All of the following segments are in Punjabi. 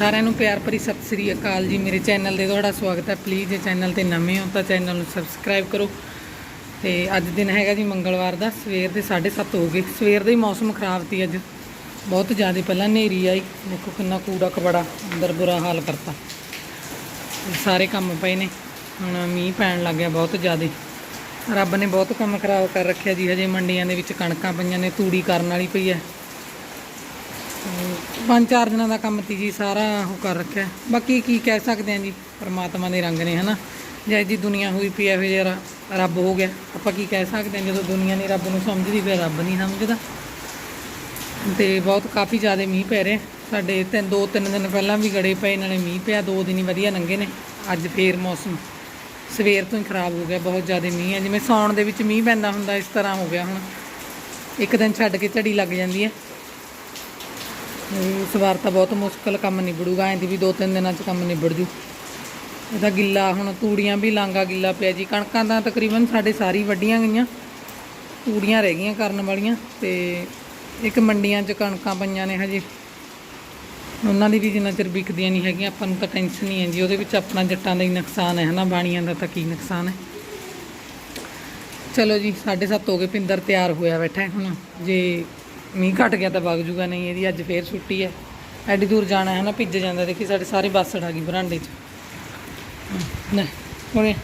ਸਾਰਿਆਂ ਨੂੰ ਪਿਆਰ ਭਰੀ ਸਤਿ ਸ੍ਰੀ ਅਕਾਲ ਜੀ। ਮੇਰੇ ਚੈਨਲ ਤੇ ਤੁਹਾਡਾ ਸਵਾਗਤ ਹੈ। ਪਲੀਜ਼ ਜੇ ਚੈਨਲ ਤੇ ਨਵੇਂ ਹੋ ਤਾਂ ਚੈਨਲ ਨੂੰ ਸਬਸਕ੍ਰਾਈਬ ਕਰੋ। ਤੇ ਅੱਜ ਦਿਨ ਹੈਗਾ ਜੀ ਮੰਗਲਵਾਰ ਦਾ। ਸਵੇਰ ਦੇ 7:30 ਹੋ ਗਏ। ਸਵੇਰ ਦਾ ਹੀ ਮੌਸਮ ਖਰਾਬ ਸੀ ਅੱਜ। ਬਹੁਤ ਜ਼ਿਆਦਾ ਪਹਿਲਾਂ ਹਨੇਰੀ ਆਈ। ਦੇਖੋ ਕਿੰਨਾ ਕੂੜਾ ਕਬੜਾ ਅੰਦਰ ਬੁਰਾ ਹਾਲ ਕਰਤਾ। ਸਾਰੇ ਕੰਮ ਪਏ ਨੇ। ਹੁਣ ਮੀਂਹ ਪੈਣ ਲੱਗ ਗਿਆ ਬਹੁਤ ਜ਼ਿਆਦਾ। ਰੱਬ ਨੇ ਬਹੁਤ ਕੰਮ ਖਰਾਬ ਕਰ ਰੱਖਿਆ ਜੀ। ਹਜੇ ਮੰਡੀਆਂ ਦੇ ਵਿੱਚ ਕਣਕਾਂ ਪਈਆਂ ਨੇ। ਤੂੜੀ ਕਰਨ ਵਾਲੀ ਪਈ ਹੈ। ਪੰਜ ਚਾਰ ਦਿਨਾਂ ਦਾ ਕੰਮ ਤੀ ਜੀ, ਸਾਰਾ ਉਹ ਕਰ ਰੱਖਿਆ। ਬਾਕੀ ਕੀ ਕਹਿ ਸਕਦੇ ਆ ਜੀ, ਪਰਮਾਤਮਾ ਦੇ ਰੰਗ ਨੇ, ਹਨਾ? ਜੈ ਜੀ ਦੁਨੀਆ ਹੋਈ ਪਈ ਐ ਜਿਹੜਾ ਰੱਬ ਹੋ ਗਿਆ। ਆਪਾਂ ਕੀ ਕਹਿ ਸਕਦੇ ਆ ਜਦੋਂ ਦੁਨੀਆ ਨਹੀਂ ਰੱਬ ਨੂੰ ਸਮਝਦੀ ਫਿਰ ਰੱਬ ਨਹੀਂ ਸਮਝਦਾ। ਤੇ ਬਹੁਤ ਕਾਫੀ ਜ਼ਿਆਦਾ ਮੀਂਹ ਪੈ ਰਿਹਾ। ਸਾਡੇ ਤਿੰਨ, ਦੋ, ਤਿੰਨ ਦਿਨ ਪਹਿਲਾਂ ਵੀ ਗੜੇ ਪਏ ਨਾਲੇ ਮੀਂਹ ਪਿਆ, ਦੋ ਦਿਨ ਹੀ ਵਧੀਆ ਲੰਘੇ ਨੇ। ਅੱਜ ਫੇਰ ਮੌਸਮ। ਸਵੇਰ ਤੋਂ ਹੀ ਖਰਾਬ ਹੋ ਗਿਆ, ਬਹੁਤ ਜ਼ਿਆਦਾ ਮੀਂਹ ਹੈ ਜਿਵੇਂ ਸੌਣ ਦੇ ਵਿੱਚ ਮੀਂਹ ਪੈਂਦਾ ਹੁੰਦਾ, ਇਸ ਤਰ੍ਹਾਂ ਹੋ ਗਿਆ ਹੁਣ। ਇੱਕ ਦਿਨ ਛੱਡ ਕੇ ਝੜੀ ਲੱਗ ਜਾਂਦੀ ਹੈ ਇਸ ਵਾਰ ਤਾਂ ਬਹੁਤ ਮੁਸ਼ਕਲ ਕੰਮ ਨਿਬੜੂਗਾ, ਐਂ ਦੀ ਵੀ ਦੋ ਤਿੰਨ ਦਿਨਾਂ 'ਚ ਕੰਮ ਨਿਬੜ ਜੂ। ਇਹਦਾ ਗਿੱਲਾ ਹੁਣ ਤੂੜੀਆਂ ਵੀ ਲਾਂਗਾ ਗਿੱਲਾ ਪਿਆ ਜੀ। ਕਣਕਾਂ ਤਾਂ ਤਕਰੀਬਨ ਸਾਡੇ ਸਾਰੀ ਵੱਡੀਆਂ ਗਈਆਂ, ਤੂੜੀਆਂ ਰਹਿ ਗਈਆਂ ਕਰਨ ਵਾਲੀਆਂ ਤੇ ਇੱਕ ਮੰਡੀਆਂ 'ਚ ਕਣਕਾਂ ਪਈਆਂ ਨੇ ਹਜੇ। ਉਹਨਾਂ ਦੀ ਵੀ ਜਿੰਨਾ ਚਿਰ ਵਿਕਦੀਆਂ ਨਹੀਂ ਹੈਗੀਆਂ, ਆਪਾਂ ਨੂੰ ਤਾਂ ਟੈਨਸ਼ਨ ਨਹੀਂ ਹੈ ਜੀ। ਉਹਦੇ ਵਿੱਚ ਆਪਣਾ ਜੱਟਾਂ ਦਾ ਹੀ ਨੁਕਸਾਨ ਹੈ ਹਨਾ, ਬਾਣੀਆਂ ਦਾ ਤਾਂ ਕੀ ਨੁਕਸਾਨ ਹੈ। ਚਲੋ ਜੀ 7:30 ਹੋ ਗਏ, ਪਿੰਦਰ ਤਿਆਰ ਹੋਇਆ ਬੈਠਾ ਹੁਣ। ਜੇ ਮੀਂਹ ਘਟ ਗਿਆ ਤਾਂ ਵਗ ਜੂਗਾ ਨਹੀਂ ਇਹਦੀ ਅੱਜ ਫੇਰ ਛੁੱਟੀ ਹੈ। ਐਡੀ ਦੂਰ ਜਾਣਾ ਹੈ ਨਾ ਭਿੱਜ ਜਾਂਦਾ ਦੇਖੀ ਸਾਡੇ ਸਾਰੇ ਬਾਸੜ ਆ ਗਈ ਬਰਾਂਡੇ 'ਚ। ਨਾ ਹੁਣੇ।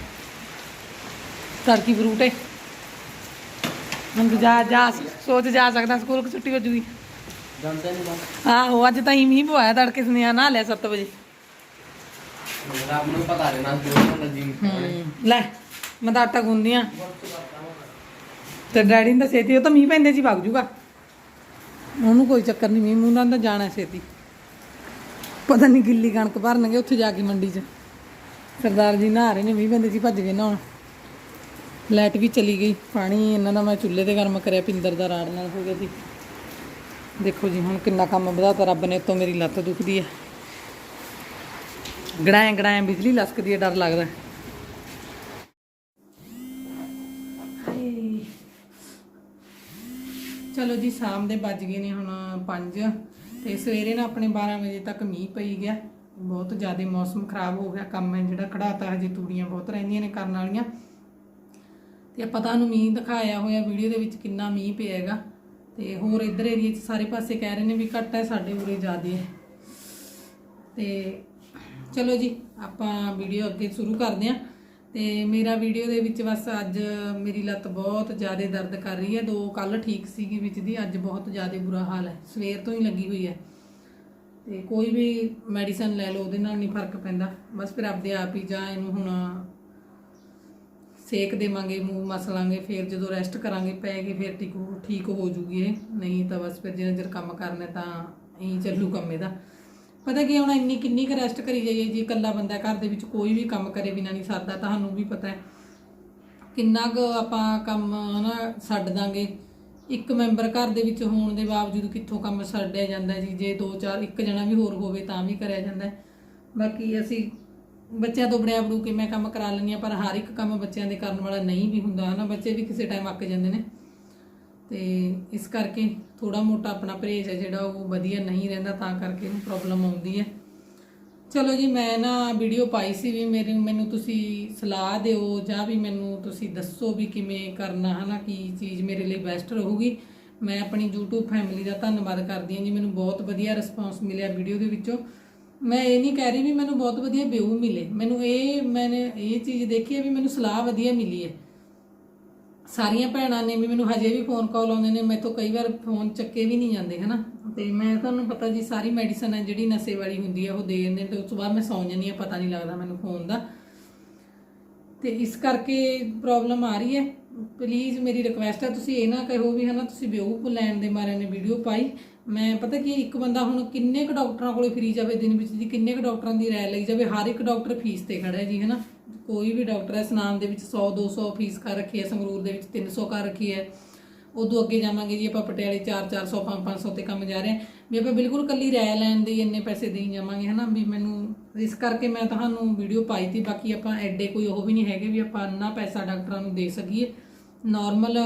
ਤੜਕੀ ਫਰੂਟ ਹੈ? ਹੁਣ ਜਾ ਜਾ ਸੋਚ ਜਾ ਸਕਦਾ ਸਕੂਲ ਕਿ ਛੁੱਟੀ ਹੋ ਜੂਗੀ। ਜਾਂਦੇ ਨਹੀਂ ਬਸ। ਆਹੋ ਅੱਜ ਤਾਂ ਹੀ ਮੀਂਹ ਪਵਾਇਆ ਤੜਕੇ ਸੁਨੇਹਾ ਨਾ ਲਿਆ 7 ਵਜੇ। ਰੱਬ ਨੂੰ ਪਤਾ ਰਹਿਣਾ ਜੋ ਹੁੰਦਾ ਜੀ ਲੈ ਮੈਂ ਤਾਂ ਆਟਾ ਗੁੰਦੀਆਂ ਤੇ ਡੈਡੀ ਨੇ ਤਾਂ ਛੇਤੀ ਉਹ ਤਾਂ ਮੀਂਹ ਪੈਂਦੇ ਜੀ ਵਗ ਜੂਗਾ। ਉਹਨੂੰ ਕੋਈ ਚੱਕਰ ਨਹੀਂ, ਮੀਂਹ ਮੂੰਹ ਨਾਲ ਤਾਂ ਜਾਣਾ ਛੇਤੀ। ਪਤਾ ਨਹੀਂ ਗਿੱਲੀ ਕਣਕ ਭਰਨਗੇ ਉੱਥੇ ਜਾ ਕੇ ਮੰਡੀ 'ਚ। ਸਰਦਾਰ ਜੀ ਨਹਾ ਰਹੇ ਨੇ, ਮੀਂਹ ਪੈਂਦੇ ਸੀ, ਭੱਜ ਗਏ ਨਹਾਉਣ। ਲਾਈਟ ਵੀ ਚਲੀ ਗਈ, ਪਾਣੀ ਇਹਨਾਂ ਦਾ ਮੈਂ ਚੁੱਲ੍ਹੇ ਤੇ ਗਰਮ ਕਰਿਆ, ਪਿੰਦਰ ਦਾ ਰਾੜ ਨਾਲ ਹੋ ਗਿਆ ਸੀ। ਦੇਖੋ ਜੀ, ਹੁਣ ਕਿੰਨਾ ਕੰਮ ਵਧਾਤਾ, ਰੱਬ ਨੇ ਤੋਂ ਮੇਰੀ ਲੱਤ ਦੁਖਦੀ ਹੈ। ਗੜਾਏ ਗੜਾਏ ਬਿਜਲੀ ਲਸਕਦੀ ਹੈ, ਡਰ ਲੱਗਦਾ ਹੈ। ਹਾਏ। ਚਲੋ ਜੀ, ਸ਼ਾਮ ਦੇ ਵੱਜ ਗਏ ਨੇ ਹੁਣ 5 ਤੇ ਸਵੇਰੇ ਨਾ ਆਪਣੇ 12 ਵਜੇ ਤੱਕ ਮੀਂਹ ਪਈ ਗਿਆ। ਬਹੁਤ ਜ਼ਿਆਦਾ ਮੌਸਮ ਖਰਾਬ ਹੋ ਗਿਆ। ਕੰਮ ਹੈ ਜਿਹੜਾ ਕਢਾਤਾ, ਹਜੇ ਤੂੜੀਆਂ ਬਹੁਤ ਰਹਿੰਦੀਆਂ ਨੇ ਕਰਨ ਵਾਲੀਆਂ। ਤੇ ਆਪਾਂ ਤੁਹਾਨੂੰ ਮੀਂਹ ਦਿਖਾਇਆ ਹੋਇਆ, ਵੀਡੀਓ ਦੇ ਵਿੱਚ ਕਿੰਨਾ ਮੀਂਹ ਪਿਆ ਹੈਗਾ। ਤੇ ਹੋਰ ਇੱਧਰ ਏਰੀਏ 'ਚ ਸਾਰੇ ਪਾਸੇ ਕਹਿ ਰਹੇ ਨੇ ਵੀ ਘੱਟ ਹੈ, ਸਾਡੇ ਉਰੇ ਜ਼ਿਆਦਾ ਹੈ। ਤੇ ਚਲੋ ਜੀ, ਆਪਾਂ ਵੀਡੀਓ ਅੱਗੇ ਸ਼ੁਰੂ ਕਰਦੇ ਹਾਂ। ਤੇ ਮੇਰਾ ਵੀਡੀਓ ਦੇ ਵਿੱਚ ਬਸ ਅੱਜ ਮੇਰੀ ਲੱਤ ਬਹੁਤ ਜ਼ਿਆਦਾ ਦਰਦ ਕਰ ਰਹੀ ਹੈ। ਦੋ ਕੱਲ ਠੀਕ ਸੀਗੀ ਵਿੱਚ ਦੀ, ਅੱਜ ਬਹੁਤ ਜ਼ਿਆਦਾ ਬੁਰਾ ਹਾਲ ਹੈ। ਸਵੇਰ ਤੋਂ ਹੀ ਲੱਗੀ ਹੋਈ ਹੈ। ਤੇ ਕੋਈ ਵੀ ਮੈਡੀਸਨ ਲੈ ਲਓ, ਉਹਦੇ ਨਾਲ ਨਹੀਂ ਫ਼ਰਕ ਪੈਂਦਾ। ਬਸ ਫਿਰ ਆਪਦੇ ਆਪ ਹੀ ਜਾਂ ਇਹਨੂੰ ਹੁਣ ਸੇਕ ਦੇਵਾਂਗੇ, ਮੂੰਹ ਮਸਲਾਂਗੇ, ਫਿਰ ਜਦੋਂ ਰੈਸਟ ਕਰਾਂਗੇ, ਪੈ ਕੇ ਫਿਰ ਠੀਕ ਠੀਕ ਹੋ ਜੂਗੀ ਇਹ। ਨਹੀਂ ਤਾਂ ਬਸ ਫਿਰ ਜਿੰਨਾ ਚਿਰ ਕੰਮ ਕਰਨਾ ਤਾਂ ਇਹੀ ਚੱਲੂ ਕੰਮ ਇਹਦਾ। ਪਤਾ ਕੀ ਹੁਣ ਇੰਨੀ ਕਿੰਨੀ ਕੁ ਰੈਸਟ ਕਰੀ ਜਾਈਏ, ਜੀ ਇਕੱਲਾ ਬੰਦਾ ਘਰ ਦੇ ਵਿੱਚ ਕੋਈ ਵੀ ਕੰਮ ਕਰੇ ਬਿਨਾਂ ਨਹੀਂ ਸਰਦਾ, ਤੁਹਾਨੂੰ ਵੀ ਪਤਾ ਹੈ। ਕਿੰਨਾ ਕੁ ਆਪਾਂ ਕੰਮ, ਹਨਾ ਛੱਡ ਦਾਂਗੇ। ਇੱਕ ਮੈਂਬਰ ਘਰ ਦੇ ਵਿੱਚ ਹੋਣ ਦੇ ਬਾਵਜੂਦ ਕਿੱਥੋਂ ਕੰਮ ਛੱਡਿਆ ਜਾਂਦਾ ਹੈ ਜੀ, ਜੇ ਦੋ ਚਾਰ, ਇੱਕ ਜਣਾ ਵੀ ਹੋਰ ਹੋਵੇ ਤਾਂ ਵੀ ਕਰਿਆ ਜਾਂਦਾ ਹੈ। ਬਾਕੀ ਅਸੀਂ ਬੱਚਿਆਂ ਤੋਂ ਬੜਿਆ ਬੜੂ ਕੇ ਮੈਂ ਕੰਮ ਕਰਾ ਲੈਂਦੀ ਹਾਂ, ਪਰ ਹਰ ਇੱਕ ਕੰਮ ਬੱਚਿਆਂ ਦੇ ਕਰਨ ਵਾਲਾ ਨਹੀਂ ਵੀ ਹੁੰਦਾ, ਹਨਾ। ਬੱਚੇ ਵੀ ਕਿਸੇ ਟਾਈਮ ਅੱਕ ਜਾਂਦੇ ਨੇ। ਤੇ ਇਸ ਕਰਕੇ ਥੋੜਾ ਮੋਟਾ ਆਪਣਾ ਪਰਹੇਜ਼ ਹੈ ਜਿਹੜਾ ਉਹ ਵਧੀਆ ਨਹੀਂ ਰਹਿੰਦਾ, ਤਾਂ ਕਰਕੇ ਇਹਨੂੰ ਪ੍ਰੋਬਲਮ ਆਉਂਦੀ ਹੈ। ਚਲੋ ਜੀ, ਮੈਂ ਨਾ ਵੀਡੀਓ ਪਾਈ ਸੀ ਵੀ ਮੇਰੀ, ਮੈਨੂੰ ਤੁਸੀਂ ਸਲਾਹ ਦਿਓ ਜਾਂ ਵੀ ਮੈਨੂੰ ਤੁਸੀਂ ਦੱਸੋ ਵੀ ਕਿਵੇਂ ਕਰਨਾ, ਹਨਾ, ਕੀ ਚੀਜ਼ ਮੇਰੇ ਲਈ ਬੈਸਟ ਰਹੂਗੀ। ਮੈਂ ਆਪਣੀ YouTube ਫੈਮਿਲੀ ਦਾ ਧੰਨਵਾਦ ਕਰਦੀ ਹਾਂ ਜੀ, ਮੈਨੂੰ ਬਹੁਤ ਵਧੀਆ ਰਿਸਪਾਂਸ ਮਿਲਿਆ ਵੀਡੀਓ ਦੇ ਵਿੱਚੋਂ। ਮੈਂ ਇਹ ਨਹੀਂ ਕਹਿ ਰਹੀ ਵੀ ਮੈਨੂੰ ਬਹੁਤ ਵਧੀਆ ਵਿਊ ਮਿਲੇ। ਮੈਨੂੰ ਇਹ, ਮੈਨੇ ਇਹ ਚੀਜ਼ ਦੇਖੀ ਹੈ ਵੀ ਮੈਨੂੰ ਸਲਾਹ ਵਧੀਆ ਮਿਲੀ ਹੈ। ਸਾਰੀਆਂ ਭੈਣਾਂ ਨੇ ਵੀ ਮੈਨੂੰ ਹਜੇ ਵੀ ਫੋਨ ਕਾਲ ਆਉਂਦੇ ਨੇ, ਮੈਥੋਂ ਕਈ ਵਾਰ ਫੋਨ ਚੱਕੇ ਵੀ ਨਹੀਂ ਜਾਂਦੇ, ਹਨਾ? ਤੇ ਮੈਂ ਤੁਹਾਨੂੰ ਪਤਾ ਜੀ, ਸਾਰੀ ਮੈਡੀਸਨ ਹੈ ਜਿਹੜੀ ਨਸ਼ੇ ਵਾਲੀ ਹੁੰਦੀ ਹੈ ਉਹ ਦੇ ਦਿੰਦੇ ਨੇ ਤੇ ਉਸ ਤੋਂ ਬਾਅਦ ਮੈਂ ਸੌਂ ਜਾਂਦੀ ਹਾਂ ਪਤਾ ਨਹੀਂ ਲੱਗਦਾ ਮੈਨੂੰ ਫੋਨ ਦਾ। ਤੇ ਇਸ ਕਰਕੇ ਪ੍ਰੋਬਲਮ ਆ ਰਹੀ ਹੈ। ਪਲੀਜ਼ ਮੇਰੀ ਰਿਕੁਐਸਟ ਹੈ ਤੁਸੀਂ ਇਹ ਨਾ ਕਹੋ ਵੀ ਹਨਾ, ਤੁਸੀਂ ਵਿਊ ਲੈਣ ਦੇ ਮਾਰੇ ਨੇ ਵੀਡੀਓ ਪਾਈ। ਮੈਂ ਪਤਾ ਕੀ, ਇੱਕ ਬੰਦਾ ਹੁਣ ਕਿੰਨੇ ਕੁ ਡਾਕਟਰਾਂ ਕੋਲੇ ਫਿਰੀ ਜਾਵੇ ਦਿਨ ਵਿੱਚ ਦੀ ਕਿੰਨੇ ਕੁ ਡਾਕਟਰਾਂ ਦੀ ਰਾਏ ਲਈ ਜਾਵੇ, ਹਰ ਇੱਕ ਡਾਕਟਰ ਫੀਸ ਤੇ ਖੜਾ ਹੈ ਜੀ, ਹਨਾ? ਕੋਈ ਵੀ ਡਾਕਟਰ ਹੈ ਸਨਾਮ ਦੇ ਵਿੱਚ 100 200 ਫੀਸ ਕਰ ਰੱਖੀ ਹੈ, ਸੰਗਰੂਰ ਦੇ ਵਿੱਚ 300 ਕਰ ਰੱਖੀ ਹੈ। ਉਦੋਂ ਅੱਗੇ ਜਾਵਾਂਗੇ ਜੀ, ਆਪਾਂ ਪਟਿਆਲੇ 4 400 5 500 ਤੇ ਕੰਮ ਜਾ ਰਹੇ ਹਾਂ। ਵੀ ਆਪਾਂ ਬਿਲਕੁਲ ਕੱਲੀ ਰਾਇ ਲੈਣ ਦੇ ਇੰਨੇ ਪੈਸੇ ਦੇਈ ਜਾਵਾਂਗੇ, ਹਨਾ? ਵੀ ਮੈਨੂੰ ਇਸ ਕਰਕੇ ਮੈਂ ਤੁਹਾਨੂੰ ਵੀਡੀਓ ਪਾਈ ਤੀ ਬਾਕੀ ਆਪਾਂ ਐਡੇ ਕੋਈ ਉਹ ਵੀ ਨਹੀਂ ਹੈਗੇ ਵੀ ਆਪਾਂ ਇੰਨਾ ਪੈਸਾ ਡਾਕਟਰਾਂ ਨੂੰ ਦੇ ਸਕੀਏ। ਨਾਰਮਲ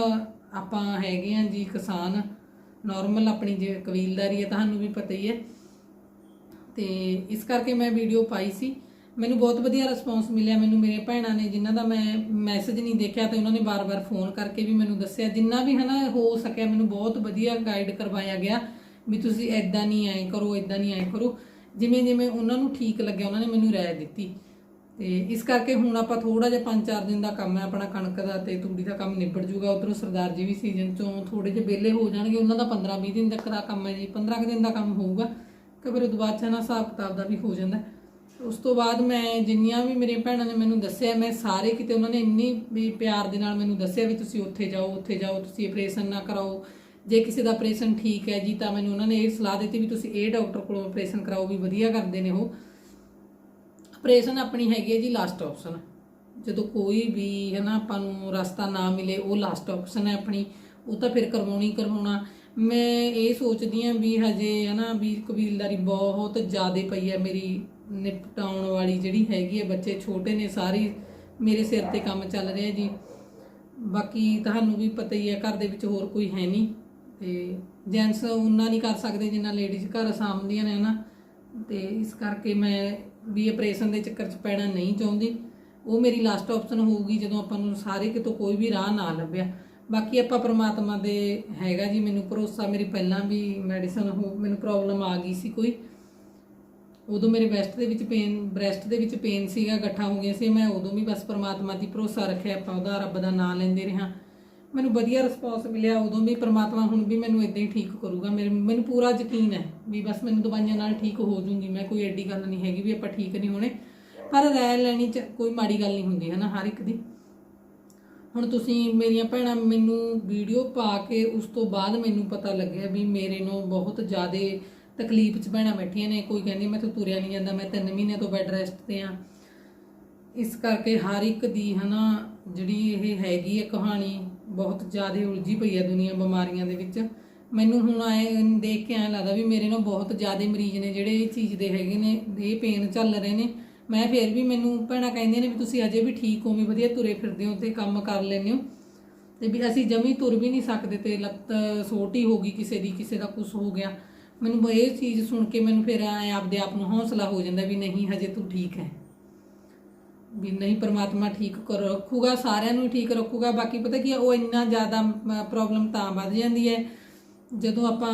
ਆਪਾਂ ਹੈਗੇ ਆ ਜੀ ਕਿਸਾਨ। ਨਾਰਮਲ ਆਪਣੀ ਜੇ ਕਬੀਲਦਾਰੀ ਹੈ, ਤੁਹਾਨੂੰ ਵੀ ਪਤਾ ਹੀ ਹੈ। ਤੇ ਇਸ ਕਰਕੇ ਮੈਂ ਵੀਡੀਓ ਪਾਈ ਸੀ। ਮੈਨੂੰ ਬਹੁਤ ਵਧੀਆ ਰਿਸਪੌਂਸ ਮਿਲਿਆ। ਮੈਨੂੰ ਮੇਰੇ ਭੈਣਾਂ ਨੇ ਜਿਨ੍ਹਾਂ ਦਾ ਮੈਂ ਮੈਸੇਜ ਨਹੀਂ ਦੇਖਿਆ ਤੇ ਉਹਨਾਂ ਨੇ ਬਾਰ-ਬਾਰ ਫੋਨ ਕਰਕੇ ਵੀ ਮੈਨੂੰ ਦੱਸਿਆ। ਜਿੰਨਾ ਵੀ ਹਨਾ ਹੋ ਸਕਿਆ, ਮੈਨੂੰ ਬਹੁਤ ਵਧੀਆ ਗਾਈਡ ਕਰਵਾਇਆ ਗਿਆ ਵੀ ਤੁਸੀਂ ਐਦਾਂ ਨਹੀਂ ਐਂ ਕਰੋ ਐਦਾਂ ਨਹੀਂ ਐਂ ਕਰੋ। ਜਿਵੇਂ ਜਿਵੇਂ ਉਹਨਾਂ ਨੂੰ ਠੀਕ ਲੱਗਿਆ, ਉਹਨਾਂ ਨੇ ਮੈਨੂੰ ਰਾਏ ਦਿੱਤੀ। ਤੇ ਇਸ ਕਰਕੇ ਹੁਣ ਆਪਾਂ ਥੋੜਾ ਜਿਹਾ 5-4 ਦਿਨ ਦਾ ਕੰਮ ਹੈ ਆਪਣਾ ਕਣਕ ਦਾ ਤੇ ਤੂੜੀ ਦਾ ਕੰਮ ਨਿਬੜ ਜੂਗਾ, ਉਧਰੋਂ ਸਰਦਾਰ ਜੀ ਵੀ ਸੀਜ਼ਨ ਚੋਂ ਥੋੜੇ ਜਿਹੇ ਵਿਹਲੇ ਹੋ ਜਾਣਗੇ, ਉਹਨਾਂ ਦਾ 15-20 ਦਿਨ ਤੱਕ ਦਾ ਕੰਮ ਹੈ ਜੀ 15 ਕੁ ਦਿਨ ਦਾ ਕੰਮ ਹੋਊਗਾ ਕਿ ਫਿਰ ਉਹ ਤੋਂ ਬਾਅਦ ਚ ਨਾ ਹਿਸਾਬ ਕਿਤਾਬ ਦਾ ਵੀ ਹੋ ਜਾਂਦਾ। ਉਸ ਤੋਂ ਬਾਅਦ ਮੈਂ ਜਿੰਨੀਆਂ ਵੀ ਮੇਰੀਆਂ ਭੈਣਾਂ ਨੇ ਮੈਨੂੰ ਦੱਸਿਆ, ਮੈਂ ਸਾਰੇ ਕਿਤੇ ਉਹਨਾਂ ਨੇ ਇੰਨੀ ਵੀ ਪਿਆਰ ਦੇ ਨਾਲ ਮੈਨੂੰ ਦੱਸਿਆ ਵੀ ਤੁਸੀਂ ਉੱਥੇ ਜਾਓ ਉੱਥੇ ਜਾਓ, ਤੁਸੀਂ ਆਪਰੇਸ਼ਨ ਨਾ ਕਰਾਓ। ਜੇ ਕਿਸੇ ਦਾ ਆਪਰੇਸ਼ਨ ਠੀਕ ਹੈ ਜੀ, ਤਾਂ ਮੈਨੂੰ ਉਹਨਾਂ ਨੇ ਇਹ ਸਲਾਹ ਦਿੱਤੀ ਵੀ ਤੁਸੀਂ ਇਹ ਡਾਕਟਰ ਕੋਲੋਂ ਆਪਰੇਸ਼ਨ ਕਰਾਓ ਵੀ ਵਧੀਆ ਕਰਦੇ ਨੇ ਉਹ। ਆਪਰੇਸ਼ਨ ਆਪਣੀ ਹੈਗੀ ਹੈ ਜੀ ਲਾਸਟ ਆਪਸ਼ਨ ਜਦੋਂ ਕੋਈ ਵੀ ਹੈ ਨਾ ਆਪਾਂ ਨੂੰ ਰਸਤਾ ਨਾ ਮਿਲੇ, ਉਹ ਲਾਸਟ ਆਪਸ਼ਨ ਹੈ ਆਪਣੀ। ਉਹ ਤਾਂ ਫਿਰ ਕਰਵਾਉਣੀ ਕਰਵਾਉਣਾ। ਮੈਂ ਇਹ ਸੋਚਦੀ ਹਾਂ ਵੀ ਹਜੇ ਹੈ ਨਾ ਵੀ ਕਬੀਲਦਾਰੀ ਬਹੁਤ ਜ਼ਿਆਦਾ ਪਈ ਹੈ ਮੇਰੀ ਨਿਪਟਾਉਣ ਵਾਲੀ ਜਿਹੜੀ ਹੈਗੀ ਹੈ, ਬੱਚੇ ਛੋਟੇ ਨੇ ਸਾਰੀ ਮੇਰੇ ਸਿਰ ਤੇ ਕੰਮ ਚੱਲ ਰਿਹਾ ਜੀ। ਬਾਕੀ ਤੁਹਾਨੂੰ ਵੀ ਪਤਾ ਹੀ ਹੈ, ਘਰ ਦੇ ਵਿੱਚ ਹੋਰ ਕੋਈ ਹੈ ਨਹੀਂ। ਤੇ ਜੈਂਟਸ ਉਹਨਾਂ ਨਹੀਂ ਕਰ ਸਕਦੇ ਜਿੰਨਾ ਲੇਡੀਜ਼ ਘਰ ਸਾਂਭਦੀਆਂ ਨੇ ਨਾ ਤੇ ਇਸ ਕਰਕੇ ਮੈਂ ਵੀ ਆਪਰੇਸ਼ਨ ਦੇ ਚੱਕਰ 'ਚ ਪੈਣਾ ਨਹੀਂ ਚਾਹੁੰਦੀ। ਉਹ ਮੇਰੀ ਲਾਸਟ ਆਪਸ਼ਨ ਹੋਊਗੀ ਜਦੋਂ ਆਪਾਂ ਨੂੰ ਸਾਰੇ ਕਿਤੋਂ ਕੋਈ ਵੀ ਰਾਹ ਨਾ ਲੱਭਿਆ। ਬਾਕੀ ਆਪਾਂ ਪ੍ਰਮਾਤਮਾ ਦੇ ਹੈਗਾ ਜੀ, ਮੈਨੂੰ ਭਰੋਸਾ, ਮੇਰੀ ਪਹਿਲਾਂ ਵੀ ਮੈਡੀਸਨ ਹੋ, ਮੈਨੂੰ ਪ੍ਰੋਬਲਮ ਆ ਗਈ ਸੀ ਕੋਈ। ਉਦੋਂ ਮੇਰੇ ਬੈਸਟ ਦੇ ਵਿੱਚ ਪੇਨ ਬ੍ਰੈਸਟ ਦੇ ਵਿੱਚ ਪੇਨ ਸੀਗਾ ਗੱਠਾਂ ਹੋ ਗਈਆਂ ਸੀ। ਮੈਂ ਉਦੋਂ ਵੀ ਬਸ ਪ੍ਰਮਾਤਮਾ ਦੀ ਭਰੋਸਾ ਰੱਖਿਆ, ਆਪਾਂ ਉਹਦਾ ਰੱਬ ਦਾ ਨਾਮ ਲੈਂਦੇ ਰਿਹਾ ਮੈਨੂੰ ਵਧੀਆ ਰਿਸਪੌਂਸ ਮਿਲਿਆ, ਉਦੋਂ ਵੀ ਪ੍ਰਮਾਤਮਾ ਹੁਣ ਵੀ ਮੈਨੂੰ ਇਦਾਂ ਹੀ ਠੀਕ ਕਰੂਗਾ। ਮੇਰੇ, ਮੈਨੂੰ ਪੂਰਾ ਯਕੀਨ ਹੈ ਵੀ ਬਸ ਮੈਨੂੰ ਦਵਾਈਆਂ ਨਾਲ ਠੀਕ ਹੋ ਜੂੰਗੀ। ਮੈਂ ਕੋਈ ਐਡੀ ਗੱਲ ਨਹੀਂ ਹੈਗੀ ਵੀ ਆਪਾਂ ਠੀਕ ਨਹੀਂ ਹੋਣੇ। ਪਰ ਰਾਇ ਲੈਣੀ ਚ ਕੋਈ ਮਾੜੀ ਗੱਲ ਨਹੀਂ ਹੁੰਦੀ ਹੈ ਨਾ ਹਰ ਇੱਕ ਦੀ। ਹੁਣ ਤੁਸੀਂ ਮੇਰੀਆਂ ਭੈਣਾਂ ਮੈਨੂੰ ਵੀਡੀਓ ਪਾ ਕੇ ਉਸ ਤੋਂ ਬਾਅਦ ਮੈਨੂੰ ਪਤਾ ਲੱਗਿਆ ਵੀ ਮੇਰੇ ਨੂੰ ਬਹੁਤ ਜ਼ਿਆਦਾ ਤਕਲੀਫ 'ਚ ਭੈਣਾਂ ਬੈਠੀਆਂ ਨੇ। ਕੋਈ ਕਹਿੰਦੀ ਮੈਂ ਤਾਂ ਤੁਰਿਆ ਨਹੀਂ ਜਾਂਦਾ, ਮੈਂ 3 ਮਹੀਨੇ ਤੋਂ ਬੈੱਡ ਰੈਸਟ ਤੇ ਆ। ਇਸ ਕਰਕੇ ਹਰ ਇੱਕ ਦੀ, ਹਨਾ, ਜਿਹੜੀ ਇਹ ਹੈਗੀ ਹੈ ਕਹਾਣੀ ਬਹੁਤ ਜ਼ਿਆਦਾ ਉਲਝੀ ਪਈ ਹੈ ਦੁਨੀਆ ਬਿਮਾਰੀਆਂ ਦੇ ਵਿੱਚ। ਮੈਨੂੰ ਹੁਣ ਆਏ ਦੇਖ ਕੇ ਐਂ ਲੱਗਦਾ ਵੀ ਮੇਰੇ ਨਾਲ ਬਹੁਤ ਜ਼ਿਆਦਾ ਮਰੀਜ਼ ਨੇ ਜਿਹੜੇ ਇਹ ਚੀਜ਼ ਦੇ ਹੈਗੇ ਨੇ, ਇਹ ਪੇਨ ਚੱਲ ਰਹੇ ਨੇ। ਮੈਂ ਫਿਰ ਵੀ ਮੈਨੂੰ ਭੈਣਾਂ ਕਹਿੰਦੀਆਂ ਨੇ ਵੀ ਤੁਸੀਂ ਅਜੇ ਵੀ ਠੀਕ ਹੋ, ਵੀ ਵਧੀਆ ਤੁਰੇ ਫਿਰਦੇ ਹੋ ਤੇ ਕੰਮ ਕਰ ਲੈਂਦੇ ਹੋ। ਤੇ ਵੀ ਅਸੀਂ ਜਮੀ ਤੁਰ ਵੀ ਨਹੀਂ ਸਕਦੇ ਤੇ ਲੱਤ ਸੋਟੀ ਹੋ ਗਈ ਕਿਸੇ ਦੀ, ਕਿਸੇ ਦਾ ਕੁਝ ਹੋ ਗਿਆ। ਮੈਨੂੰ ਇਹ ਚੀਜ਼ ਸੁਣ ਕੇ ਮੈਨੂੰ ਫਿਰ ਐਂ ਆਪਦੇ ਆਪ ਨੂੰ ਹੌਸਲਾ ਹੋ ਜਾਂਦਾ ਵੀ ਨਹੀਂ, ਹਜੇ ਤੂੰ ਠੀਕ ਹੈ। ਵੀ ਨਹੀਂ ਪਰਮਾਤਮਾ ਠੀਕ ਕਰ ਰੱਖੂਗਾ, ਸਾਰਿਆਂ ਨੂੰ ਹੀ ਠੀਕ ਰੱਖੂਗਾ, ਬਾਕੀ ਪਤਾ ਕੀ ਹੈ ਉਹ ਇੰਨਾ ਜ਼ਿਆਦਾ ਪ੍ਰੋਬਲਮ ਤਾਂ ਵੱਧ ਜਾਂਦੀ ਹੈ। ਜਦੋਂ ਆਪਾਂ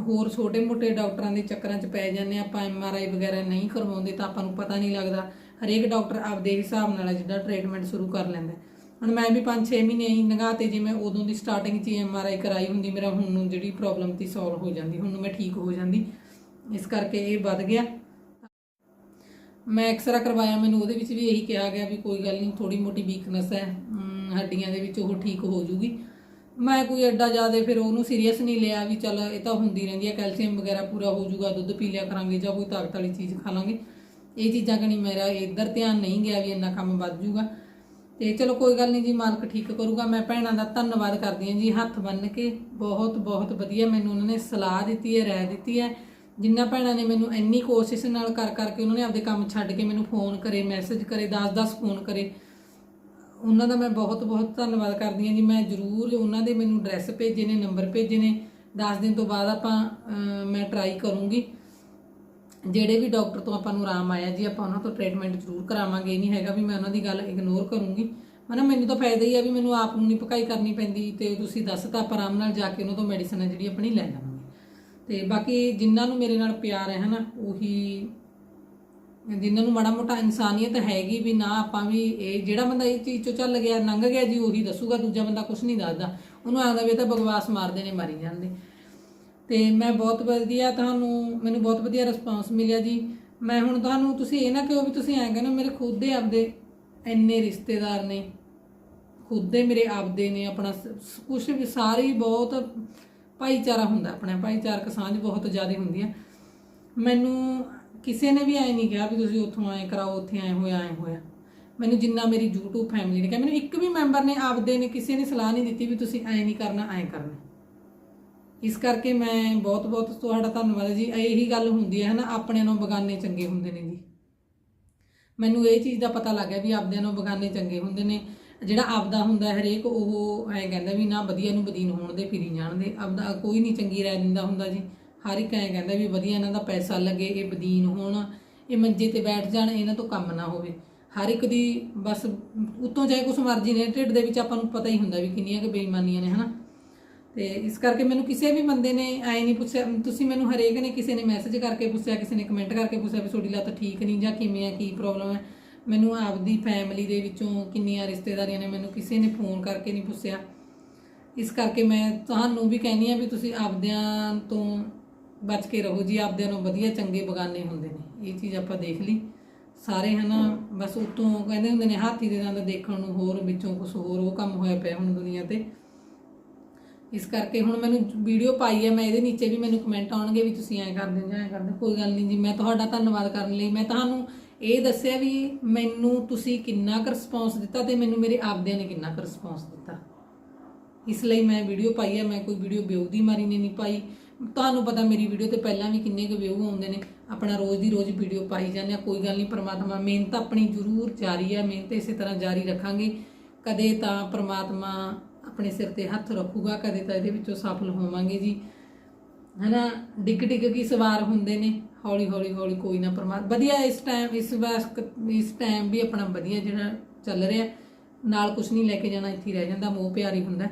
ਹੋਰ ਛੋਟੇ-ਮੋਟੇ ਡਾਕਟਰਾਂ ਦੇ ਚੱਕਰਾਂ 'ਚ ਪੈ ਜਾਂਦੇ ਹਾਂ, ਆਪਾਂ ਐਮਆਰਆਈ ਵਗੈਰਾ ਨਹੀਂ ਕਰਵਾਉਂਦੇ ਤਾਂ ਆਪਾਂ ਨੂੰ ਪਤਾ ਨਹੀਂ ਲੱਗਦਾ। ਹਰੇਕ ਡਾਕਟਰ ਆਪਦੇ ਹਿਸਾਬ ਨਾਲ ਜਿਹੜਾ ਟ੍ਰੀਟਮੈਂਟ ਸ਼ੁਰੂ ਕਰ ਲੈਂਦਾ ਹੁਣ ਮੈਂ ਵੀ 5-6 ਮਹੀਨੇ ਹੀ ਨਗਾਤੇ ਜਿਵੇਂ ਉਦੋਂ ਦੀ ਸਟਾਰਟਿੰਗ 'ਚ ਐਮਆਰਆਈ ਕਰਾਈ ਹੁੰਦੀ, ਮੇਰਾ ਹੁਣ ਨੂੰ ਜਿਹੜੀ ਪ੍ਰੋਬਲਮ ਤੀ ਸੋਲਵ ਹੋ ਜਾਂਦੀ, ਹੁਣ ਨੂੰ ਮੈਂ ਠੀਕ ਹੋ ਜਾਂਦੀ। ਇਸ ਕਰਕੇ ਇਹ ਵੱਧ ਗਿਆ। ਮੈਂ ਐਕਸਰਾ ਕਰਵਾਇਆ, ਮੈਨੂੰ ਉਹਦੇ ਵਿੱਚ ਵੀ ਇਹੀ ਕਿਹਾ ਗਿਆ ਵੀ ਕੋਈ ਗੱਲ ਨਹੀਂ ਥੋੜੀ ਮੋਟੀ ਵੀਕਨੈਸ ਹੈ ਹੱਡੀਆਂ ਦੇ ਵਿੱਚ ਉਹ ਠੀਕ ਹੋ ਜੂਗੀ ਮੈਂ ਕੋਈ ਐਡਾ ਜ਼ਿਆਦਾ ਫਿਰ ਉਹਨੂੰ ਸੀਰੀਅਸ ਨਹੀਂ ਲਿਆ ਵੀ ਚਲ ਇਹ ਤਾਂ ਹੁੰਦੀ ਰਹਿੰਦੀ ਹੈ, ਕੈਲਸ਼ੀਅਮ ਵਗੈਰਾ ਪੂਰਾ ਹੋ ਜੂਗਾ ਦੁੱਧ ਪੀ ਲਿਆ ਕਰਾਂਗੇ ਜਾਂ ਕੋਈ ਤਾਕਤ ਵਾਲੀ ਚੀਜ਼ ਖਾ ਲਾਂਗੇ। ਇਹ ਚੀਜ਼ਾਂ ਕਣੀ ਮੇਰਾ ਇੱਧਰ ਧਿਆਨ ਨਹੀਂ ਗਿਆ ਵੀ ਇੰਨਾ ਕੰਮ ਵੱਧ ਜੂਗਾ ਤੇ ਚਲੋ ਕੋਈ ਗੱਲ ਨਹੀਂ ਜੀ, ਮਾਲਕ ਠੀਕ ਕਰੂਗਾ। ਮੈਂ ਭੈਣਾਂ ਦਾ ਧੰਨਵਾਦ ਕਰਦੀ ਹਾਂ ਜੀ, ਹੱਥ ਬੰਨ ਕੇ ਬਹੁਤ ਬਹੁਤ ਵਧੀਆ ਮੈਨੂੰ ਉਹਨਾਂ ਨੇ ਸਲਾਹ ਦਿੱਤੀ ਹੈ, ਰਾਏ ਦਿੱਤੀ ਹੈ। ਜਿੰਨਾ ਭੈਣਾਂ ਨੇ ਮੈਨੂੰ ਇੰਨੀ ਕੋਸ਼ਿਸ਼ ਨਾਲ ਕਰ ਕਰਕੇ ਉਹਨਾਂ ਨੇ ਆਪਦੇ ਕੰਮ ਛੱਡ ਕੇ ਮੈਨੂੰ ਫੋਨ ਕਰੇ ਮੈਸੇਜ ਕਰੇ 10-10 ਫੋਨ ਕਰੇ। ਉਹਨਾਂ ਦਾ ਮੈਂ ਬਹੁਤ ਬਹੁਤ ਧੰਨਵਾਦ ਕਰਦੀ ਹਾਂ ਜੀ। ਮੈਂ ਜ਼ਰੂਰ ਉਹਨਾਂ ਦੇ ਮੈਨੂੰ ਐਡਰੈਸ ਭੇਜੇ ਨੇ ਨੰਬਰ ਭੇਜੇ ਨੇ। 10 ਦਿਨ ਤੋਂ ਬਾਅਦ ਆਪਾਂ ਮੈਂ ਟਰਾਈ ਕਰੂੰਗੀ। ਜਿਹੜੇ ਵੀ ਡਾਕਟਰ ਤੋਂ ਆਪਾਂ ਨੂੰ ਆਰਾਮ ਆਇਆ ਜੀ, ਆਪਾਂ ਉਹਨਾਂ ਤੋਂ ਟ੍ਰੀਟਮੈਂਟ ਜ਼ਰੂਰ ਕਰਾਵਾਂਗੇ। ਇਹ ਨਹੀਂ ਹੈਗਾ ਵੀ ਮੈਂ ਉਹਨਾਂ ਦੀ ਗੱਲ ਇਗਨੋਰ ਕਰੂੰਗੀ। ਮਨਾ ਮੈਨੂੰ ਤਾਂ ਫਾਇਦਾ ਹੀ ਆ ਵੀ ਮੈਨੂੰ ਆਪ ਨੂੰ ਨਹੀਂ ਪਕਾਈ ਕਰਨੀ ਪੈਂਦੀ ਤੇ ਤੁਸੀਂ ਦੱਸ ਤਾਂ ਆਪਾਂ ਆਰਾਮ ਨਾਲ ਜਾ ਕੇ ਉਹਨਾਂ ਤੋਂ ਮੈਡੀਸਨ ਹੈ ਜਿਹੜੀ ਆਪਣੀ ਲੈ ਲਵਾਂਗੇ। ਤੇ ਬਾਕੀ ਜਿਨ੍ਹਾਂ ਨੂੰ ਮੇਰੇ ਨਾਲ ਪਿਆਰ ਹੈ ਹਨਾ ਉਹੀ ਜਿਨ੍ਹਾਂ ਨੂੰ ਮਾੜਾ ਮੋਟਾ ਇਨਸਾਨੀਅਤ ਹੈਗੀ ਵੀ ਨਾ ਆਪਾਂ ਵੀ ਇਹ ਜਿਹੜਾ ਬੰਦਾ ਇਹ ਚੀਜ਼ ਚੋਂ ਚੱਲ ਗਿਆ ਲੰਘ ਗਿਆ ਜੀ ਉਹੀ ਦੱਸੂਗਾ ਦੂਜਾ ਬੰਦਾ ਕੁਝ ਨਹੀਂ ਦੱਸਦਾ। ਉਹਨੂੰ ਆਉਂਦਾ ਵੀ ਇਹ ਤਾਂ ਬਗਵਾਸ ਮਾਰਦੇ ਨੇ ਮਾਰੀ ਜਾਂਦੇ। ਤੇ ਮੈਂ ਬਹੁਤ ਵਧੀਆ ਤੁਹਾਨੂੰ ਮੈਨੂੰ ਬਹੁਤ ਵਧੀਆ ਰਿਸਪਾਂਸ ਮਿਲਿਆ ਜੀ। ਮੈਂ ਹੁਣ ਤੁਹਾਨੂੰ ਤੁਸੀਂ ਇਹ ਨਾ ਕਿਉਂ ਵੀ ਤੁਸੀਂ ਐਂ ਕਹਿੰਦੇ ਹੋ, ਮੇਰੇ ਖੁਦ ਦੇ ਆਪਦੇ ਇੰਨੇ ਰਿਸ਼ਤੇਦਾਰ ਨੇ ਖੁਦ ਦੇ ਮੇਰੇ ਆਪਦੇ ਨੇ ਆਪਣਾ ਕੁਝ ਵੀ ਸਾਰੇ ਬਹੁਤ ਭਾਈਚਾਰਾ ਹੁੰਦਾ ਆਪਣਾ, ਭਾਈਚਾਰਕ ਸਾਂਝ ਬਹੁਤ ਜ਼ਿਆਦਾ ਹੁੰਦੀ ਹੈ ਮੈਨੂੰ ਕਿਸੇ ਨੇ ਵੀ ਐ ਨਹੀਂ ਕਿਹਾ ਵੀ ਤੁਸੀਂ ਉੱਥੋਂ ਐ ਕਰਾਓ, ਉੱਥੇ ਐ ਹੋਇਆ ਐ ਹੋਇਆ। ਮੈਨੂੰ ਜਿੰਨਾ ਮੇਰੀ YouTube ਫੈਮਿਲੀ ਨੇ ਕਿਹਾ, ਮੈਨੂੰ ਇੱਕ ਵੀ ਮੈਂਬਰ ਨੇ ਆਪਦੇ ਨੇ ਕਿਸੇ ਨੇ ਸਲਾਹ ਨਹੀਂ ਦਿੱਤੀ ਵੀ ਤੁਸੀਂ ਐ ਨਹੀਂ ਕਰਨਾ, ਐ ਕਰਨਾ। ਇਸ ਕਰਕੇ ਮੈਂ ਬਹੁਤ ਬਹੁਤ ਤੁਹਾਡਾ ਧੰਨਵਾਦ ਜੀ। ਇਹੀ ਗੱਲ ਹੁੰਦੀ ਹੈ ਹਨਾ ਆਪਣੇ ਨੂੰ ਬਗਾਨੇ ਚੰਗੇ ਹੁੰਦੇ ਨੇ ਜੀ। ਮੈਨੂੰ ਇਹ ਚੀਜ਼ ਦਾ ਪਤਾ ਲੱਗ ਗਿਆ ਵੀ ਆਪਦਿਆਂ ਨੂੰ ਬਗਾਨੇ ਚੰਗੇ ਹੁੰਦੇ ਨੇ। ਜਿਹੜਾ ਆਪਦਾ ਹੁੰਦਾ ਹਰੇਕ, ਉਹ ਐ ਕਹਿੰਦਾ ਵੀ ਨਾ ਵਧੀਆ ਨੂੰ ਬਦੀਨ ਹੋਣ ਦੇ, ਫਿਰੀ ਜਾਣ ਦੇ। ਆਪਦਾ ਕੋਈ ਨਹੀਂ ਚੰਗੀ ਰਾਇ ਦਿੰਦਾ ਹੁੰਦਾ ਜੀ। ਹਰ ਇੱਕ ਐਂ ਕਹਿੰਦਾ ਵੀ ਵਧੀਆ ਇਹਨਾਂ ਦਾ ਪੈਸਾ ਲੱਗੇ, ਇਹ ਬਦੀਨ ਹੋਣ, ਇਹ ਮੰਜੇ ਤੇ ਬੈਠ ਜਾਣ, ਇਹਨਾਂ ਤੋਂ ਕੰਮ ਨਾ ਹੋਵੇ। ਹਰ ਇੱਕ ਦੀ ਬਸ ਉਤੋਂ ਜਾਏ ਕੁਛ ਮਰਜ਼ੀ ਨੇ, ਢਿੱਡ ਦੇ ਵਿੱਚ ਆਪਾਂ ਨੂੰ ਪਤਾ ਹੀ ਹੁੰਦਾ ਵੀ ਕਿੰਨੀਆਂ ਕਿ ਬੇਈਮਾਨੀਆਂ ਨੇ, ਹਨਾ? ਤੇ ਇਸ ਕਰਕੇ ਮੈਨੂੰ ਕਿਸੇ ਵੀ ਬੰਦੇ ਨੇ ਐ ਨਹੀਂ ਪੁੱਛਿਆ, ਤੁਸੀਂ ਮੈਨੂੰ ਹਰੇਕ ਨੇ ਕਿਸੇ ਨੇ ਮੈਸੇਜ ਕਰਕੇ ਪੁੱਛਿਆ, ਕਿਸੇ ਨੇ ਕਮੈਂਟ ਕਰਕੇ ਪੁੱਛਿਆ ਵੀ ਤੁਹਾਡੀ ਲੱਤ ਠੀਕ ਨਹੀਂ ਜਾਂ ਕਿਵੇਂ ਆ, ਕੀ ਪ੍ਰੋਬਲਮ ਹੈ ਮੈਨੂੰ ਆਪਦੀ ਫੈਮਿਲੀ ਦੇ ਵਿੱਚੋਂ ਕਿੰਨੀਆਂ ਰਿਸ਼ਤੇਦਾਰੀਆਂ ਨੇ ਮੈਨੂੰ ਕਿਸੇ ਨੇ ਫੋਨ ਕਰਕੇ ਨਹੀਂ ਪੁੱਛਿਆ। ਇਸ ਕਰਕੇ ਮੈਂ ਤੁਹਾਨੂੰ ਵੀ ਕਹਿੰਦੀ ਆ ਵੀ ਤੁਸੀਂ ਆਪਦਿਆਂ ਤੋਂ ਬਚ ਕੇ ਰਹੋ ਜੀ ਆਪਦਿਆਂ ਨੂੰ ਵਧੀਆ ਚੰਗੇ ਬਗਾਨੇ ਹੁੰਦੇ ਨੇ। ਇਹ ਚੀਜ਼ ਆਪਾਂ ਦੇਖ ਲਈ। ਸਾਰੇ ਹਨਾ ਬਸ ਉਤੋਂ ਕਹਿੰਦੇ ਹੁੰਦੇ ਨੇ ਹਾਥੀ ਦੇ ਦੰਦ ਦੇਖਣ ਨੂੰ ਹੋਰ ਵਿੱਚੋਂ ਕੁਝ ਹੋਰ ਉਹ ਕੰਮ ਹੋਇਆ ਪਿਆ ਹੁਣ ਦੁਨੀਆ ਤੇ। ਇਸ ਕਰਕੇ ਹੁਣ ਮੈਨੂੰ ਵੀਡੀਓ ਪਾਈ ਹੈ ਮੈਂ ਇਹਦੇ ਨੀਚੇ ਵੀ ਮੈਨੂੰ ਕਮੈਂਟ ਆਉਣਗੇ ਵੀ ਤੁਸੀਂ ਐਂ ਕਰਦੇ ਜਾਂ ਐਂ ਕਰਦੇ। ਕੋਈ ਗੱਲ ਨਹੀਂ ਜੀ ਮੈਂ ਤੁਹਾਡਾ ਧੰਨਵਾਦ ਕਰਨ ਲਈ ਮੈਂ ਤੁਹਾਨੂੰ ਇਹ ਦੱਸਿਆ ਵੀ ਮੈਨੂੰ ਤੁਸੀਂ ਕਿੰਨਾ ਕੁ ਰਿਸਪੌਂਸ ਦਿੱਤਾ ਤੇ ਮੈਨੂੰ ਮੇਰੇ ਆਪਦਿਆਂ ਨੇ ਕਿੰਨਾ ਕੁ ਰਿਸਪੌਂਸ ਦਿੱਤਾ। ਇਸ ਲਈ ਮੈਂ ਵੀਡੀਓ ਪਾਈ ਹੈ ਮੈਂ ਕੋਈ ਵੀਡੀਓ ਵਿਊ ਦੀ ਮਾਰੀ ਨੇ ਨਹੀਂ ਪਾਈ। ਤੁਹਾਨੂੰ ਪਤਾ ਮੇਰੀ ਵੀਡੀਓ ਤੇ ਪਹਿਲਾਂ ਵੀ ਕਿੰਨੇ ਕੁ ਵਿਊ ਆਉਂਦੇ ਨੇ। ਆਪਣਾ ਰੋਜ਼ ਦੀ ਰੋਜ਼ ਵੀਡੀਓ ਪਾਈ ਜਾਂਦੇ ਆ, ਕੋਈ ਗੱਲ ਨਹੀਂ ਪ੍ਰਮਾਤਮਾ, ਮਿਹਨਤ ਆਪਣੀ ਜ਼ਰੂਰ ਜਾਰੀ ਆ, ਮਿਹਨਤ ਇਸੇ ਤਰ੍ਹਾਂ ਜਾਰੀ ਰੱਖਾਂਗੇ। ਕਦੇ ਤਾਂ ਪ੍ਰਮਾਤਮਾ ਆਪਣੇ ਸਿਰ ਤੇ ਹੱਥ ਰੱਖੂਗਾ, ਕਦੇ ਤਾਂ ਇਹਦੇ ਵਿੱਚੋਂ ਸਫਲ ਹੋਵਾਂਗੇ ਜੀ। ਹਨਾ, ਡਿੱਗ ਡਿੱਗ ਕੀ ਸਵਾਰ ਹੁੰਦੇ ਨੇ, ਹੌਲੀ ਹੌਲੀ ਹੌਲੀ ਕੋਈ ਨਾ ਪਰਮਾ ਵਧੀਆ ਇਸ ਟਾਈਮ ਇਸ ਵਕਤ ਇਸ ਟਾਈਮ ਵੀ ਆਪਣਾ ਵਧੀਆ ਜਿਹੜਾ ਚੱਲ ਰਿਹਾ, ਨਾਲ ਕੁਝ ਨਹੀਂ ਲੈ ਕੇ ਜਾਣਾ, ਇੱਥੇ ਰਹਿ ਜਾਂਦਾ, ਮੋਹ ਪਿਆਰੀ ਹੁੰਦਾ।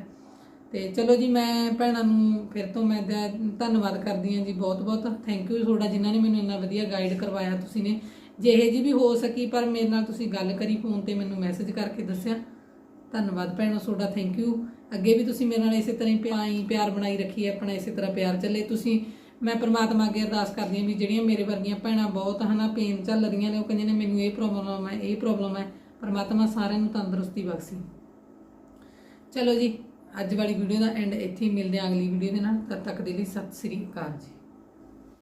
ਤੇ ਚਲੋ ਜੀ, ਮੈਂ ਭੈਣਾਂ ਨੂੰ ਫਿਰ ਤੋਂ ਮੈਂ ਦਾ- ਧੰਨਵਾਦ ਕਰਦੀ ਹਾਂ ਜੀ ਬਹੁਤ ਬਹੁਤ। ਥੈਂਕ ਯੂ ਤੁਹਾਡਾ ਜਿਨ੍ਹਾਂ ਨੇ ਮੈਨੂੰ ਇੰਨਾ ਵਧੀਆ ਗਾਈਡ ਕਰਵਾਇਆ ਤੁਸੀਂ ਨੇ। ਜੇ ਇਹ ਜੀ ਵੀ ਹੋ ਸਕੀ, ਪਰ ਮੇਰੇ ਨਾਲ ਤੁਸੀਂ ਗੱਲ ਕਰੀ ਫੋਨ ਤੇ ਮੈਨੂੰ ਮੈਸੇਜ ਕਰਕੇ ਦੱਸਿਆ। ਧੰਨਵਾਦ ਭੈਣੋ, ਤੁਹਾਡਾ ਥੈਂਕ ਯੂ ਅੱਗੇ ਵੀ ਤੁਸੀਂ ਮੇਰੇ ਨਾਲ ਇਸੇ ਤਰ੍ਹਾਂ ਹੀ ਪਿਆ- ਹੀ ਪਿਆਰ ਬਣਾਈ ਰੱਖੀ ਹੈ ਆਪਣਾ ਇਸੇ ਤਰ੍ਹਾਂ ਪਿਆਰ ਚੱਲੇ। ਤੁਸੀਂ, ਮੈਂ ਪਰਮਾਤਮਾ ਅੱਗੇ ਅਰਦਾਸ ਕਰਦੀ ਹਾਂ ਵੀ ਜਿਹੜੀਆਂ ਮੇਰੇ ਵਰਗੀਆਂ ਭੈਣਾਂ ਬਹੁਤ ਹਨਾ ਪੇਨ ਚੱਲ ਰਹੀਆਂ ਨੇ, ਉਹ ਕਹਿੰਦੀਆਂ ਨੇ, ਮੈਨੂੰ ਇਹ ਪ੍ਰੋਬਲਮ ਹੈ ਇਹ ਪ੍ਰੋਬਲਮ ਹੈ ਪਰਮਾਤਮਾ ਸਾਰਿਆਂ ਨੂੰ ਤੰਦਰੁਸਤੀ ਬਖਸ਼ੇ। ਚਲੋ ਜੀ, ਅੱਜ ਵਾਲੀ ਵੀਡੀਓ ਦਾ ਐਂਡ ਇੱਥੇ ਹੀ ਮਿਲਦੇ ਹਾਂ ਅਗਲੀ ਵੀਡੀਓ ਦੇ ਨਾਲ। ਤਦ ਤੱਕ ਦੇ ਲਈ ਸਤਿ ਸ੍ਰੀ ਅਕਾਲ ਜੀ।